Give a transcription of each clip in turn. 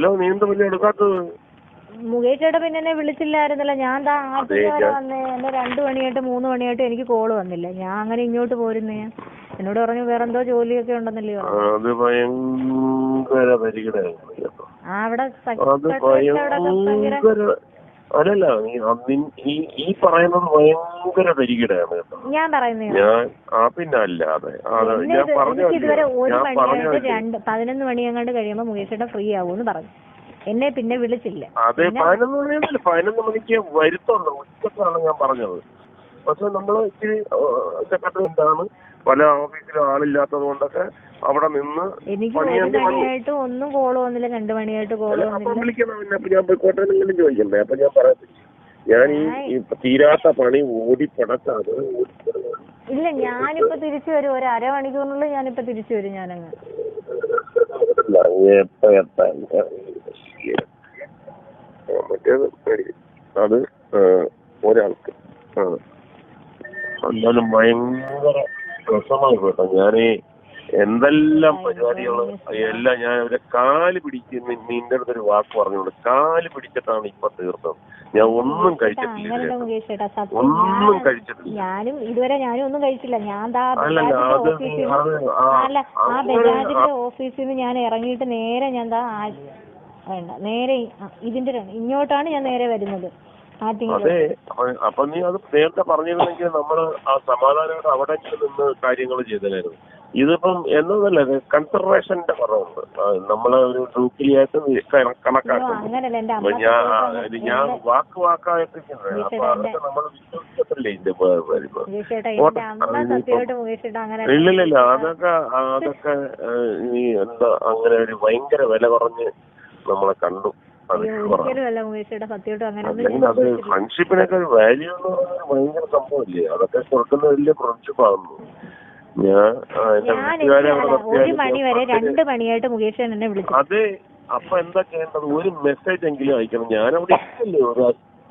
Hello നീ എന്താ പിന്നെ എടുക്കാത്തത്. മുകേഷേട്ട പിന്നെ എന്നെ വിളിച്ചില്ലായിരുന്നല്ലോ. ഞാൻ ദാ വരെ ഞാൻ- വന്നേ. എന്നെ രണ്ടു മണിയായിട്ട് മൂന്ന് മണിയായിട്ട് എനിക്ക് കോൾ വന്നില്ല. ഞാൻ അങ്ങനെ ഇങ്ങോട്ട് പോരുന്നേ. എന്നോട് പറഞ്ഞു വേറെ എന്തോ ജോലിയൊക്കെ ഉണ്ടെന്നല്ലേ ആ, പറഞ്ഞു. അത് ഭയങ്കര പരിഗണന ആ അവിടെ അവിടെ ഭയങ്കര അല്ലല്ല നീ അന്നിൻ ഈ ഈ പറയുന്നത് ഭയങ്കര കേട്ടോ. ഞാൻ പറയുന്നത് ഞാൻ ആ പിന്നെ അല്ലാതെ അത്. ഞാൻ പറഞ്ഞു ഇതുവരെ ഒരു ഞാൻ മണിയായിട്ട് പറഞ്ഞു രണ്ട് പതിനൊന്ന് മണി അങ്ങോട്ട് കഴിയുമ്പോ മുകേഷ് ചേട്ടൻ ഫ്രീ ആവൂന്ന് പറഞ്ഞു. എന്നെ പിന്നെ വിളിച്ചില്ല. അതെ പതിനൊന്ന് മണിയൊന്നുമില്ല പതിനൊന്ന് മണിക്ക് വരുത്തുള്ളൂ ഉച്ചക്കാണ് ഞാൻ പറഞ്ഞത്. പക്ഷെ നമ്മൾ ഇച്ചിരി ഉച്ചക്കത്ത് എന്താണ്? പല ഓഫീസിലും ആളില്ലാത്തത് കൊണ്ടൊക്കെ അവിടെ നിന്ന് എനിക്ക് ഒരു. മണിയായിട്ട് ഒന്നും കോൾ വന്നില്ല രണ്ടു മണിയായിട്ട് കോൾ അപ്പം വന്നില്ല. വിളിക്കണം പിന്നെ അപ്പൊ ഞാൻ പോയിക്കോട്ടെ എന്നെങ്കിലും ചോദിക്കണ്ടേ? അപ്പൊ ഞാൻ പറയത്തില്ല. ഞാൻ ഈ ഈ തീരാത്ത പണി ഓടി പടക്കാതെ ഇല്ല ഞാനിപ്പോ തിരിച്ചു വരും. ഒരു അരമണിക്കൂറിനുള്ളിൽ ഞാനിപ്പോ തിരിച്ചു വരും ഞാനങ്ങ്. മറ്റേത് മേടിക്കും. അത് ആ, ഒരാൾക്ക്. ആ എന്നാലും ഭയങ്കര രസമായി കേട്ടോ. ഞാനീ എന്തെല്ലാം പരിപാടികൾ? എല്ലാം ഞാൻ അവരെ കാൽ പിടിച്ച് നിന്റെ അടുത്തൊരു വാക്ക് പറഞ്ഞോണ്ട് കാൽ പിടിച്ചിട്ടാണ് ഇപ്പൊ തീർത്തത്. ഞാൻ ഒന്നും കഴിച്ചിട്ടില്ല ഒന്നും കഴിച്ചിട്ടില്ല. ഞാനും ഇതുവരെ ഞാനും ഒന്നും കഴിച്ചില്ല. ഞാൻ അല്ല ആ ബജാജിന്റെ ഓഫീസിൽ നിന്ന് ഞാൻ ഇറങ്ങിയിട്ട് നേരെ ഞാൻ ദാ വേണ്ട നേരെ ഇതിന്റെ ഇങ്ങോട്ടാണ് ഞാൻ നേരെ വരുന്നത്. അതെ അപ്പൊ നീ അത് നേരത്തെ പറഞ്ഞിരുന്നെങ്കിൽ നമ്മൾ ആ സമാധാനമായിട്ട് അവിടെ നിന്ന് കാര്യങ്ങൾ ചെയ്തതായിരുന്നു ഇതിപ്പം എന്നതല്ല കൺസർവേഷന്റെ കുറവുണ്ട്. നമ്മളെ ഒരു അയ്യോ, കണക്കാക്കുന്നു. ഞാൻ ഞാൻ വാക്ക് വാക്കായിട്ടിരിക്കുന്നത്. അപ്പൊ അതൊക്കെ നമ്മൾ വിശ്വസിക്കത്തില്ലേ ഇതിന്റെ ഇല്ലില്ല അതൊക്കെ അതൊക്കെ ഈ എന്താ അങ്ങനെ ഒരു ഭയങ്കര വില കുറഞ്ഞ് നമ്മളെ കണ്ടു. അത് ഫ്രണ്ട്ഷിപ്പിനൊക്കെ ഒരു വാല്യൂ എന്ന് പറയുന്നത് ഭയങ്കര സംഭവമില്ലേ അതൊക്കെ കൊടുക്കുന്ന വലിയ ഫ്രണ്ട്ഷിപ്പ് ആകുന്നു ഞാൻ ഒരു മണി വരെ രണ്ട് മണിയായിട്ട് മുകേഷ് എന്നെ വിളിച്ചു അതെ അപ്പൊ എന്താ ചെയ്യേണ്ടത്? ഒരു മെസ്സേജ് എങ്കിലും അയക്കണം. ഞാൻ അവിടെ ഇരിക്കല്ലേ.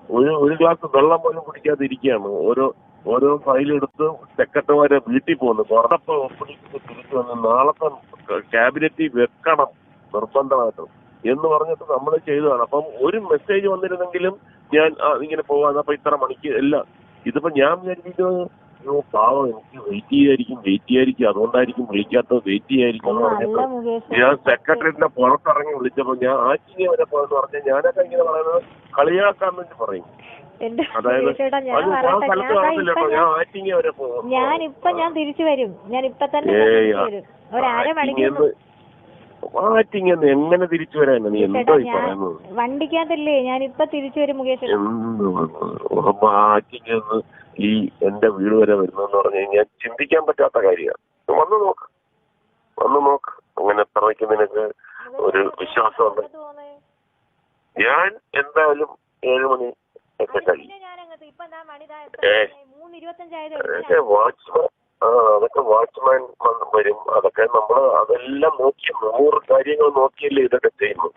ഒരു ഒരു ഗ്ലാസ് വെള്ളം പോലും കുടിക്കാതെ ഇരിക്കുകയാണ്. ഓരോ ഓരോ ഫയലെടുത്ത് സെക്രട്ടറിമാരെ വീട്ടിൽ പോകുന്നു. പുറത്തപ്പോ ഒപ്പിടിച്ച് തിരിച്ചു വന്ന് നാളത്തെ ക്യാബിനറ്റിൽ വെക്കണം നിർബന്ധമായിട്ടും എന്ന് പറഞ്ഞിട്ട് നമ്മൾ ചെയ്തതാണ്. അപ്പം ഒരു മെസ്സേജ് വന്നിരുന്നെങ്കിലും ഞാൻ ഇങ്ങനെ പോകാൻ അപ്പൊ ഇത്ര മണിക്ക് എല്ലാം. ഇതിപ്പോ ഞാൻ വിചാരിക്കുന്നത് അയ്യോ പാവം എനിക്ക് വെയിറ്റ് ചെയ്യായിരിക്കും വെയിറ്റ് ചെയ്യായിരിക്കും അതുകൊണ്ടായിരിക്കും വിളിക്കാത്തത്. വെയിറ്റ് ചെയ്യായിരിക്കും എന്ന് പറഞ്ഞപ്പോ ഞാൻ സെക്രട്ടറിന്റെ പുറത്തിറങ്ങി വിളിച്ചപ്പോ ഞാൻ ആറ്റിനെ വരെ പോയെന്ന് പറഞ്ഞാൽ ഞാനൊക്കെ ഇങ്ങനെ പറയുന്നത് കളിയാക്കാൻ വേണ്ടി പറയും. ഞാൻ ഞാൻ ഇപ്പൊ തിരിച്ചു വരും. ഞാൻ ഇപ്പൊ തന്നെ ഞാൻ ഏയ്, ഒരു അരമണിക്കൂർ ആറ്റിങ്ങന്ന് ആറ്റിങ്ങന്ന് എങ്ങനെ തിരിച്ചു വരാനാ നീ എന്തോ പറയുന്നത്? വണ്ടിക്കകത്തല്ലേ? ഞാൻ ഇപ്പൊ തിരിച്ചു വരും മുകേഷ് ആറ്റിങ്ങന്ന് ഈ എന്റെ വീട് വരെ വരുന്നെന്ന് പറഞ്ഞു കഴിഞ്ഞാൽ ചിന്തിക്കാൻ പറ്റാത്ത കാര്യമാണ്. വന്ന് നോക്ക്. വന്ന് നോക്ക്. അങ്ങനെ എത്രയ്ക്ക് നിനക്ക് ഒരു വിശ്വാസമുണ്ട് ഞാൻ എന്തായാലും ഏഴുമണി ഒക്കെ കഴിയും. വാച്ച്മാൻ ആ അതൊക്കെ വാച്ച്മാൻ വരും. അതൊക്കെ നമ്മൾ അതെല്ലാം നോക്കി നൂറ് കാര്യങ്ങൾ നോക്കിയല്ലേ ഇതൊക്കെ ചെയ്യുന്നു